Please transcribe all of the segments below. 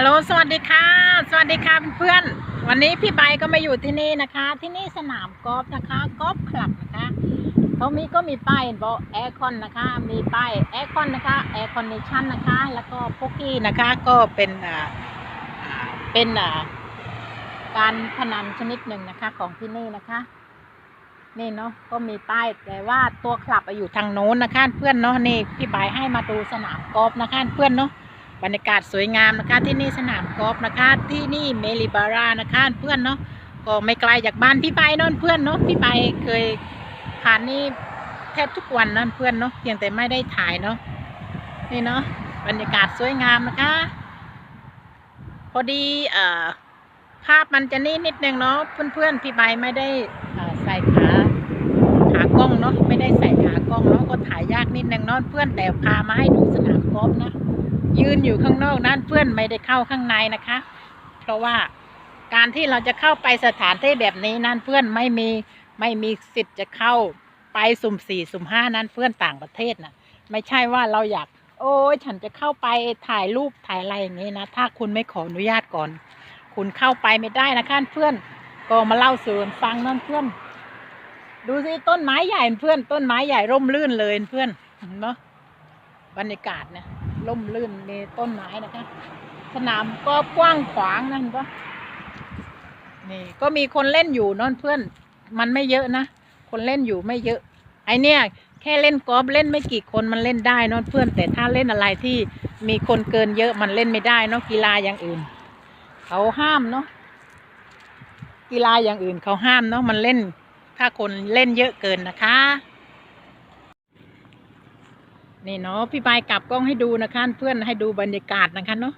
ฮัลโหลสวัสดีค่ะ สวัสดีค่ะเพื่อนๆ วันนี้พี่ใบก็มาอยู่ที่นี่นะคะ ที่นี่สนามกอล์ฟนะคะกอล์ฟคลับนะคะเขามีก็มีป้ายบอกแอร์คอนนะคะ มีป้ายแอร์คอนนะคะแอร์คอนเนชั่นนะคะ แล้วก็พวกกี้นะคะก็เป็นอ่าเป็นอ่าการพนันชนิดหนึ่งนะคะของที่นี่นะคะนี่เนาะก็มีป้ายแต่ว่าตัวคลับอะอยู่ทางโน้นนะคะ เพื่อนเนาะนี่พี่ใบให้มาดูสนามกอล์ฟนะคะ เพื่อนเนาะ บรรยากาศสวยงามนะคะ ที่นี่สนามกอล์ฟนะคะ ที่นี่เมลิบารานะคะเพื่อนเนาะก็ไม่ไกลจากบ้านพี่ใบเนอะเพื่อนเนาะพี่ใบเคยผ่านนี่แทบทุกวันนั่นเพื่อนเนาะเพียงแต่ไม่ได้ถ่ายเนาะนี่เนาะบรรยากาศสวยงามนะคะ พอดีเอ่อภาพมันจะนี่นิดนึงเนาะเพื่อนๆพี่ใบไม่ได้ใส่ขาขากล้องเนาะไม่ได้ใส่ขากล้องเนาะก็ถ่ายยากนิดนึงเนาะเพื่อนแต่พามาให้ดูสนามกอล์ฟนะ ยืนอยู่ข้างนอกนั้นเพื่อนไม่ได้เข้าข้างในนะคะ เพราะว่าการที่เราจะเข้าไปสถานที่แบบนี้นั้นเพื่อนไม่มีไม่มีสิทธิ์จะเข้าไปสุ่มสี่สุ่มห้านั้นเพื่อนต่างประเทศนะไม่ใช่ว่าเราอยาก โอ้ยฉันจะเข้าไปถ่ายรูปถ่ายอะไรอย่างนี้นะ ถ้าคุณไม่ขออนุญาตก่อน คุณเข้าไปไม่ได้นะคะเพื่อนก็มาเล่าสู่กันฟังนั่นเพื่อน ดูสิต้นไม้ใหญ่เพื่อน ต้นไม้ใหญ่ร่มรื่นเลยเพื่อนเห็นไหมบรรยากาศเนี่ย ล่มลื่นมีต้นไม้นะคะ สนามก็กว้างขวางนั่นปะนี่ก็มีคนเล่นอยู่นอนเพื่อน มันไม่เยอะนะ คนเล่นอยู่ไม่เยอะ ไอเนี่ย แค่เล่นกอล์ฟเล่นไม่กี่คนมันเล่นได้นอนเพื่อน แต่ถ้าเล่นอะไรที่มีคนเกินเยอะมันเล่นไม่ได้นาะกีฬาอย่างอื่น เขาห้ามเนาะกีฬาอย่างอื่นเขาห้ามเนาะมันเล่น ถ้าคนเล่นเยอะเกินนะคะ นี่เนาะพี่ปายกลับกล้องให้ดูนะคะเพื่อนให้ดูบรรยากาศนะคะเนาะ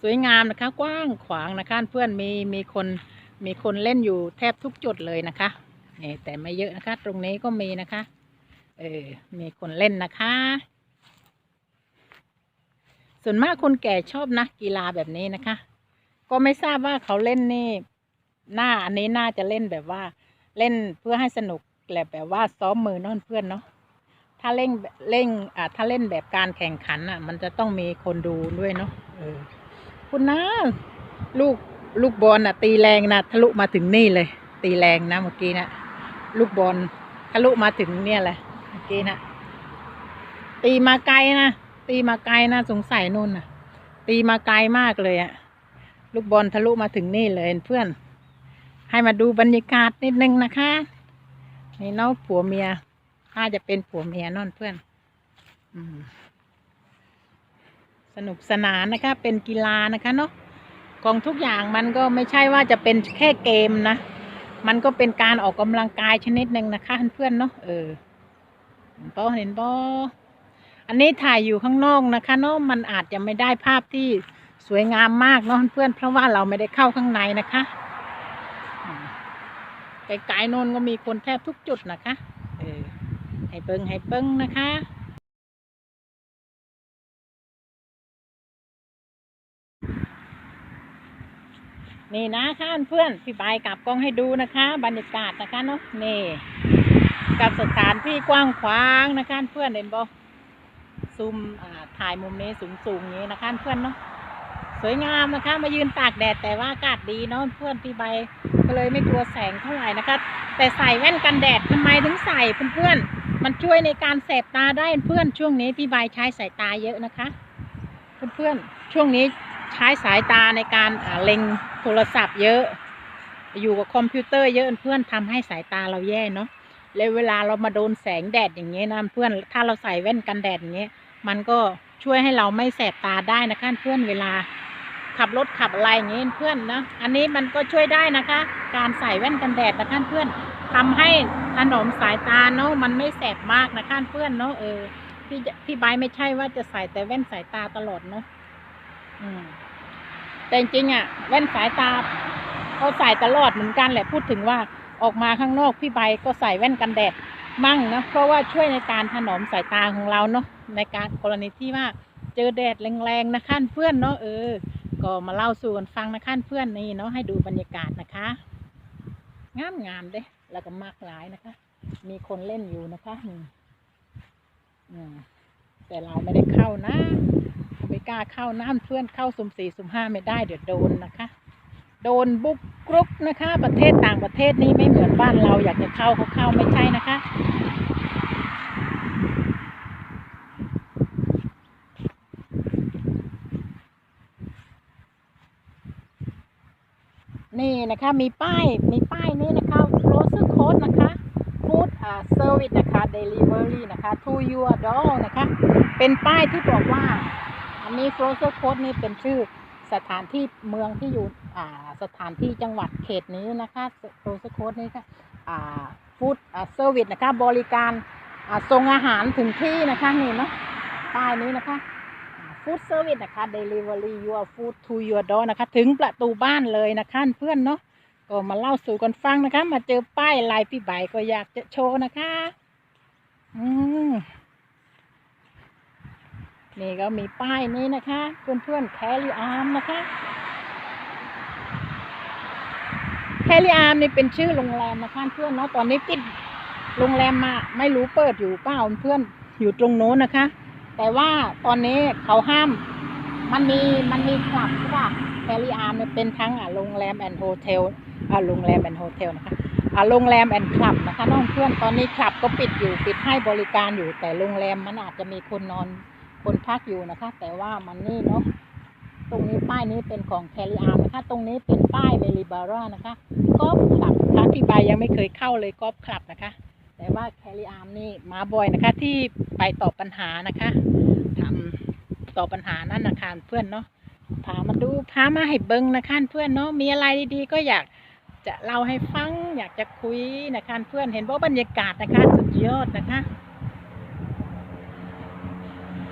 สวยงามนะคะ กว้างขวางนะคะเพื่อนมีมีคนมีคนเล่นอยู่แทบทุกจุดเลยนะคะนี่แต่ไม่เยอะนะคะ ตรงนี้ก็มีนะคะ เออมีคนเล่นนะคะ ส่วนมากคนแก่ชอบนะกีฬาแบบนี้นะคะ ก็ไม่ทราบว่าเขาเล่นนี่ หน้าอันนี้น่าจะเล่นแบบว่า เล่นเพื่อให้สนุกแหละแบบว่าซ้อมมือเนอนเพื่อนเนาะ ถ้าเล่นเล่นอ่าถ้าเล่นแบบการแข่งขันอะ มันจะต้องมีคนดูด้วยเนาะเออคุณนะลูกลูกบอลน่ะ ตีแรงนะทะลุมาถึงนี่เลย ตีแรงนะเมื่อกี้นะลูกบอลทะลุมาถึงเนี่ยแหละเมื่อกี้นะตีมาไกลนะตีมาไกลนะสงสัยนู่นน่ะตีมาไกลมากเลยอะลูกบอลทะลุมาถึงนี่เลยเพื่อน ให้มาดูบรรยากาศนิดนึงนะคะนี่เน้องผัวเมีย ถ้าจะเป็นผัวเมียนอนเพื่อนอสนุกสนานนะคะ เป็นกีฬานะคะเนาะของทุกอย่างมันก็ไม่ใช่ว่าจะเป็นแค่เกมนะ มันก็เป็นการออกกำลังกายชนิดหนึ่งนะคะเพื่อนเนาะเออเห็นปะเห็นปะอันนี้ถ่ายอยู่ข้างนอกนะคะเนาะมันอาจจะไม่ได้ภาพที่สวยงามมากเนาะเพื่อนเพราะว่าเราไม่ได้เข้าข้างในนะคะไกลๆนนก็มีคนแทบทุกจุดนะคะ ให้เบิ้งให้เบิ้งนะคะนี่นะคะเพื่อนพี่บายกลับกล้องให้ดูนะคะ บรรยากาศนะคะเนาะนี่ กับสถานที่กว้างขวางนะคะเพื่อนเห็นบอซูมอ่าถ่ายมุมนี้สูงๆอย่างนี้นะคะเพื่อนเนาะสวยงามนะคะ มายืนตากแดดแต่ว่าอากาศดีเนาะเพื่อนพี่ใบก็เลยไม่กลัวแสงเท่าไหร่นะคะ แต่ใส่แว่นกันแดดทำไมถึงใส่เพื่อนๆ มันช่วยในการแสบตาได้เพื่อนช่วงนี้พี่ใบใช้สายตาเยอะนะคะ เพื่อนๆช่วงนี้ใช้สายตาในการอ่าเล็งโทรศัพท์เยอะ อยู่กับคอมพิวเตอร์เยอะเพื่อนทำให้สายตาเราแย่เนาะแล้วเวลาเรามาโดนแสงแดดอย่างเงี้ยนะเพื่อนถ้าเราใส่แว่นกันแดดอย่างเงี้ยมันก็ช่วยให้เราไม่แสบตาได้นะคะเพื่อนเวลาขับรถขับอะไรอย่างเงี้ยเพื่อนนะอันนี้มันก็ช่วยได้นะคะ การใส่แว่นกันแดดนะคะเพื่อน ทำให้ถนอมสายตาเนาะมันไม่แสบมากนะคะเพื่อนเนาะเออพี่พี่ใบไม่ใช่ว่าจะใส่แต่แว่นสายตาตลอดเนาะอืมแต่จริงอะ แว่นสายตาเขาใส่ตลอดเหมือนกันแหละพูดถึงว่าออกมาข้างนอกพี่ใบก็ใส่แว่นกันแดดมั่งนะเพราะว่าช่วยในการถนอมสายตาของเราเนาะในการกรณีที่ว่าเจอแดดแรงๆนะคะเพื่อนเนาะเออ ก็มาเล่าสู่กันฟังนะคะเพื่อนนี่เนาะให้ดูบรรยากาศนะคะ งามงามๆเด้แล้วก็มากหลายนะคะ มีคนเล่นอยู่นะคะอืมแต่เราไม่ได้เข้านะไปกล้าเข้าน้ำเพื่อนเข้าสุ่มสี่สุ่มห้าไม่ได้เดี๋ยวโดนนะคะ โดนบุกกรุกนะคะ ประเทศต่างประเทศนี่ไม่เหมือนบ้านเราอยากจะเข้าเขาเข้าไม่ใช่นะคะนี่นะคะมีป้ายมีป้ายนี้นะคะ food นะคะ food อ่า service นะคะ delivery นะคะ to your door นะคะ เป็นป้ายที่บอกว่า อันนี้ frozen code นี่เป็นชื่อสถานที่เมืองที่อยู่อ่าสถานที่จังหวัดเขตนี้นะคะ frozen code นี่ค่ะอ่า food อ่า service นะคะบริการอ่าส่งอาหารถึงที่นะคะนี่เนาะป้ายนี้นะคะฟู้ดเซอร์วิสนะคะ delivery your food to your door นะคะ ถึงประตูบ้านเลยนะคะเพื่อนเนาะ ก็มาเล่าสู่กันฟังนะคะ มาเจอป้ายลายพี่ใบก็อยากจะโชว์นะคะ อืมนี่ก็มีป้ายนี้นะคะ เพื่อนๆแคลิอาร์มนะคะแคลิอาร์มนี่เป็นชื่อโรงแรมนะคะเพื่อนเนาะตอนนี้ปิดโรงแรมมาไม่รู้เปิดอยู่เปล่าเพื่อนอยู่ตรงโน้นนะคะ แต่ว่าตอนนี้เขาห้าม มันมีมันมีคลับใช่ปะ แคลิอาร์มเป็นทั้งโรงแรมแอนด์โฮเทลโรงแรมแอนด์โฮเทลนะคะโรงแรมแอนด์คลับนะคะน้องเพื่อนตอนนี้คลับก็ปิดอยู่ปิดให้บริการอยู่ แต่โรงแรมมันอาจจะมีคนนอนคนพักอยู่นะคะ แต่ว่ามันนี่เนาะตรงนี้ป้ายนี้เป็นของแคลิอาร์มนะคะ ตรงนี้เป็นป้ายเมลิบาร่านะคะกอล์ฟคลับนะที่ใบยังไม่เคยเข้าเลยกอล์ฟคลับนะคะ แต่ว่าแคลิอาร์มนี่มาบ่อยนะคะที่ไปตอบปัญหานะคะทำตอบปัญหานั่นนะคะเพื่อนเนาะ พามาดูพามาให้เบิ้งนะคะเพื่อนเนาะมีอะไรดีๆ ก็อยากจะเล่าให้ฟัง อยากจะคุยนะคะเพื่อนเห็นว่าบรรยากาศนะคะสุดยอดนะคะ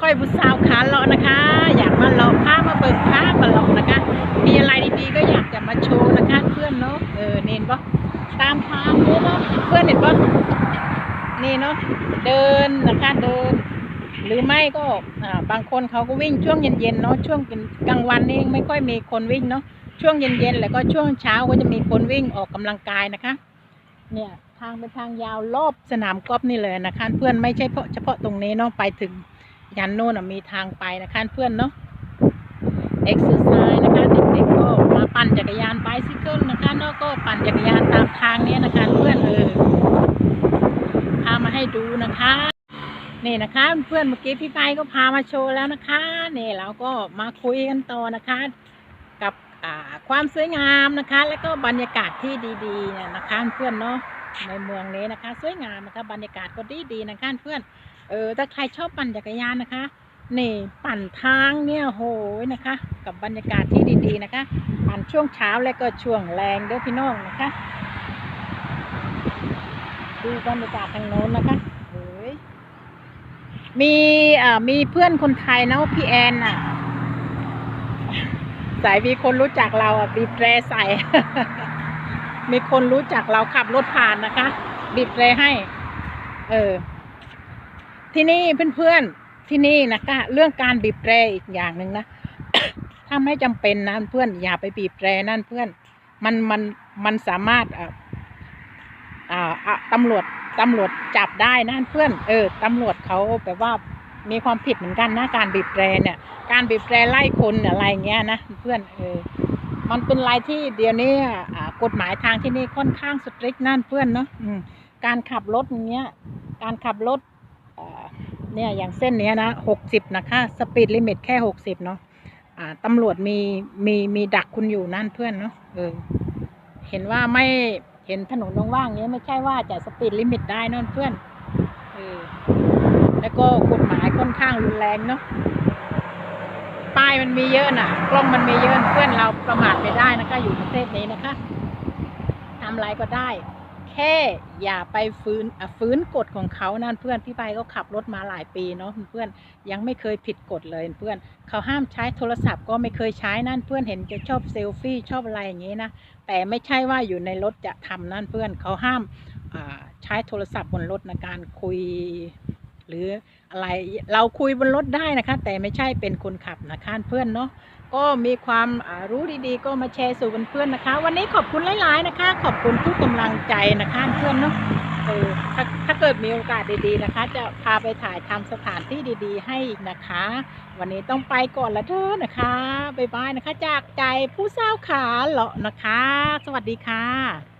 ค่อยบุสาวขาเลาะนะคะ อยากมาเลาะพามาเบิ่งพามาเลาะนะคะ มีอะไรดีๆก็อยากจะมาโชว์นะคะเพื่อนเนาะเออเน้นปะตามทางเนาะเพื่อนเห็นปะนี่เนาะเดินนะคะเดิน หรือไม่ก็บางคนเขาก็วิ่งช่วงเย็นๆเนาะช่วงกลางวันนี่ไม่ค่อยมีคนวิ่งเนาะช่วงเย็นๆแล้วก็ช่วงเช้าก็จะมีคนวิ่งออกกำลังกายนะคะ เนี่ยทางเป็นทางยาวรอบสนามกอล์ฟนี่เลยนะคะเพื่อนไม่ใช่เฉพาะตรงนี้เนาะไปถึงยันโน่นนมีทางไปนะคะเพื่อนเนาะเอ็กซ์ไซส์นะคะเด็กๆก็มาปั่นจักรยานไบซิเคิลนะคะเนาะก็ปั่นจักรยานตามทางเนี้ยนะคะเพื่อนเออพามาให้ดูนะคะ นี่นะคะเพื่อนเมื่อกี้พี่ไปก็พามาโชว์แล้วนะคะนี่เราก็มาคุยกันต่อนะคะ กับความสวยงามนะคะ แล้วก็บรรยากาศที่ดีๆเนี่ยนะคะเพื่อนเนาะในเมืองนี้นะคะ สวยงามนะคะบรรยากาศก็ดีดีๆนะคะเพื่อนเออถ้าใครชอบปั่นจักรยานนะคะนี่ปั่นทางเนี่ยโหยนะคะ กับบรรยากาศที่ดีๆนะคะ ปั่นช่วงเช้าและก็ช่วงแรงเด้อพี่น้องนะคะ ดูบรรยากาศทางโน้นนะคะ มีอ่ามีเพื่อนคนไทยเนาะพี่แอนน่ะ สายมีคนรู้จักเราอะบีบแตรใส่ มีคนรู้จักเราขับรถผ่านนะคะ บีบแตรให้ เออ ที่นี่เพื่อนๆที่นี่นะคะเรื่องการบีบแตรอีกอย่างหนึ่งนะถ้าไม่จำเป็นนะเพื่อนอย่าไปบีบแตรนั่นเพื่อน มันมันมันสามารถอ่าอ่าตำรวจ ตำรวจจับได้นะเพื่อน เออตำรวจเขาแบบว่ามีความผิดเหมือนกันนะการบีบแตรเนี่ย การบีบแตรไล่คนอะไรเงี้ยนะเพื่อนเออมันเป็นอะไรที่เดี๋ยวนี้กฎหมายทางที่นี่ค่อนข้างสตริกนั่นเพื่อนเนาะการขับรถอย่างเงี้ย การขับรถเนี่ยอย่างเส้นเนี้ยนะหกสิบนะคะสปีดลิมิตแค่หกสิบเนาะตำรวจมีมีมีดักคุณอยู่นั่นเพื่อนเนาะเออเห็นว่าไม่ เห็นถนนว่างๆเงี้ยไม่ใช่ว่าจะสปีดลิมิตได้นั่นเพื่อนเออแล้วก็กฎหมายค่อนข้างรุนแรงเนาะป้ายมันมีเยอะน่ะ กล้องมันมีเยอะเพื่อนเราประมาทไม่ได้นะคะ อยู่ประเทศนี้นะคะทำอะไรก็ได้ แค่อย่าไปฟื้นฟื้นกฎของเขานั่นเพื่อนพี่ไปก็ขับรถมาหลายปีเนาะเพื่อนยังไม่เคยผิดกฎเลยเพื่อนเขาห้ามใช้โทรศัพท์ก็ไม่เคยใช้นั่นเพื่อนเห็นจะชอบเซลฟี่ชอบอะไรอย่างงี้นะแต่ไม่ใช่ว่าอยู่ในรถจะทำนั่นเพื่อนเขาห้ามใช้โทรศัพท์บนรถในการคุย หรืออะไรเราคุยบนรถได้นะคะ แต่ไม่ใช่เป็นคนขับนะคะเพื่อนเนาะ ก็มีความรู้ดีๆ ก็มาแชร์สู่เพื่อนๆนะคะ วันนี้ขอบคุณหลายๆนะคะ ขอบคุณทุกกำลังใจนะคะเพื่อนเนาะเออถ้าถ้าเกิดมีโอกาสดีๆนะคะ จะพาไปถ่ายทำสถานที่ดีๆ ให้อีกนะคะ วันนี้ต้องไปก่อนละเธอะนะคะบ๊ายบายนะคะ จากใจผู้เศร้าขาเหรอนะคะ สวัสดีค่ะ